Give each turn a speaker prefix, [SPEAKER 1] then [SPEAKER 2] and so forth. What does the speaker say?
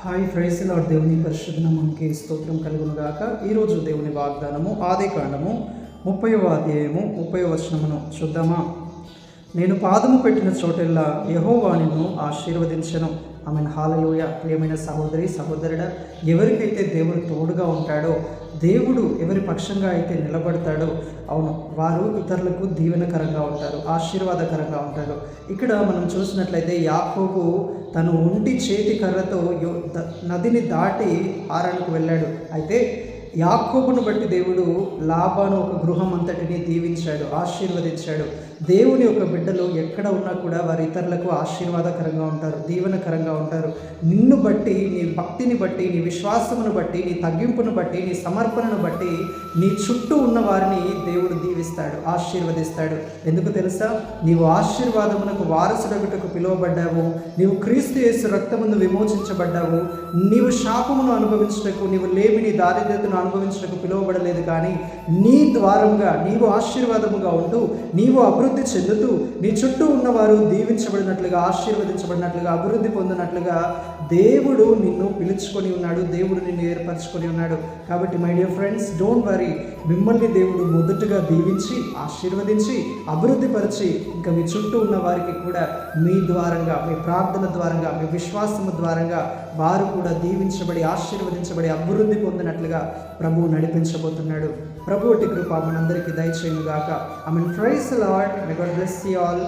[SPEAKER 1] Hi fries lord దేవుని పరిశుద్ధ నామానికి స్తోత్రం కలుగును గాక ఈరోజు దేవుని వాగ్దానము ఆదే కాండము ముప్పైవ అధ్యాయము ముప్పై వచనమును చూద్దామా? నేను పాదము పెట్టిన చోటెల్లా యహోవా నిన్ను ఆశీర్వదించను. ఆమె హాలలోయ. ప్రియమైన సహోదరి సహోదరుడా ఎవరికైతే దేవుడు తోడుగా ఉంటాడో దేవుడు ఎవరి పక్షంగా అయితే నిలబడతాడో అవును వారు ఇతరులకు దీవెనకరంగా ఉంటారు ఆశీర్వాదకరంగా ఉంటారు. ఇక్కడ మనం చూసినట్లయితే యాకోబు తను ఒంటి చేతి కర్రతో యో- నదిని దాటి ఆరానికి వెళ్ళాడు. అయితే యాకోబును బట్టి దేవుడు లాభాను ఒక గృహం అంతటిని దీవించాడు ఆశీర్వదించాడు. దేవుని యొక్క బిడ్డలు ఎక్కడ ఉన్నా కూడా వారి ఇతరులకు ఆశీర్వాదకరంగా ఉంటారు దీవెనకరంగా ఉంటారు. నిన్ను బట్టి నీ భక్తిని బట్టి నీ విశ్వాసమును బట్టి నీ తగ్గింపును బట్టి నీ సమర్పణను బట్టి నీ చుట్టూ ఉన్న వారిని దేవుడు దీవిస్తాడు ఆశీర్వదిస్తాడు. ఎందుకు తెలుసా? నీవు ఆశీర్వాదమునకు వారసుడగుటకు పిలువబడ్డావు నీవు క్రీస్తు యేసు రక్తమును విమోచించబడ్డావు నీవు శాపమును అనుభవించుటకు నీవు లేమిని దారిద్రతను అనుభవించడానికి పిలువబడలేదు కానీ నీ ద్వారంగా నీవు ఆశీర్వాదముగా ఉంటూ నీవు అభివృద్ధి చెందుతూ నీ చుట్టూ ఉన్నవారు దీవించబడినట్లుగా ఆశీర్వదించబడినట్లుగా అభివృద్ధి పొందినట్లుగా దేవుడు నిన్ను పిలుచుకొని ఉన్నాడు దేవుడు నిన్ను ఏర్పరచుకొని ఉన్నాడు. కాబట్టి my dear friends don't worry మిమ్మల్ని దేవుడు మొదటగా దీవించి ఆశీర్వదించి అభివృద్ధి పరిచి ఇంకా మీ చుట్టూ ఉన్న వారికి కూడా మీ ద్వారంగా మీ ప్రార్థన ద్వారంగా మీ విశ్వాసము ద్వారంగా వారు కూడా దీవించబడి ఆశీర్వదించబడి అభివృద్ధి పొందినట్లుగా ప్రభువు నడిపించబోతున్నాడు. ప్రభు కృప మనందరికీ దయచేయుగాక I mean praise Lord may God bless you all